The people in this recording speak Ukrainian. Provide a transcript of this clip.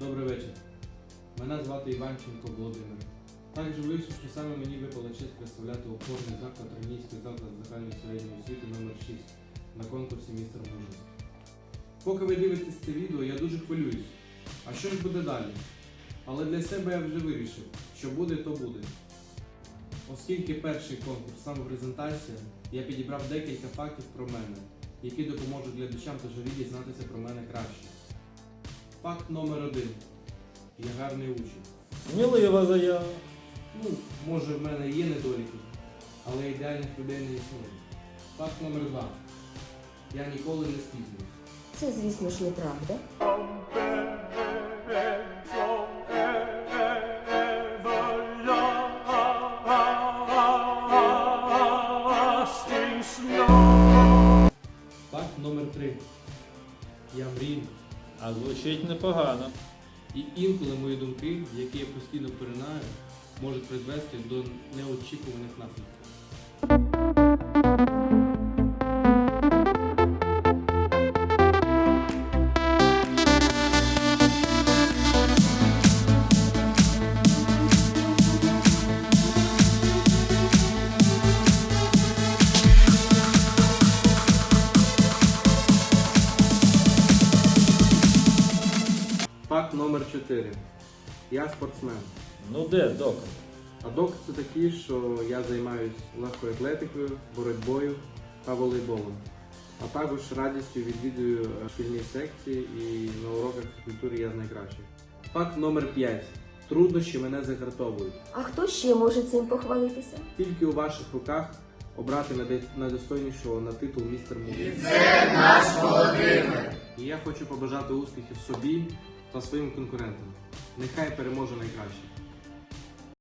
Добрий вечір. Мене звати Іванченко Володимир. Так живився, що саме мені випала честь представляти опорний заклад Армійський заклад загальної середньої освіти номер 6 на конкурсі містер мужності. Поки ви дивитесь це відео, я дуже хвилююсь. А що ж буде далі? Але для себе я вже вирішив, що буде, то буде. Оскільки перший конкурс самопрезентація, я підібрав декілька фактів про мене, які допоможуть глядачам та журі дізнатися про мене краще. Факт номер один. Я гарний учень. Смілива заява. Ну, може в мене є недоліки, але ідеальних людей не існує. Факт номер два. Я ніколи не спізнююсь. Це, звісно ж, неправда. Факт номер три. Я мрію. А звучить непогано. І інколи мої думки, які я постійно поринаю, можуть призвести до неочікуваних наслідків. Факт номер 4. Я спортсмен. Ну де, доказ? А доки це такі, що я займаюся легкою атлетикою, боротьбою та волейболом. А також радістю відвідую е, шкільні секції і на уроках фізкультури я з найкращих. Факт номер 5. Труднощі мене загартовують. А хто ще може цим похвалитися? Тільки у ваших руках обрати найдостойнішого на титул містер Мудрий. І це наш Володимир! І я хочу побажати успіхів собі та своїм конкурентам. Нехай переможе найкраще.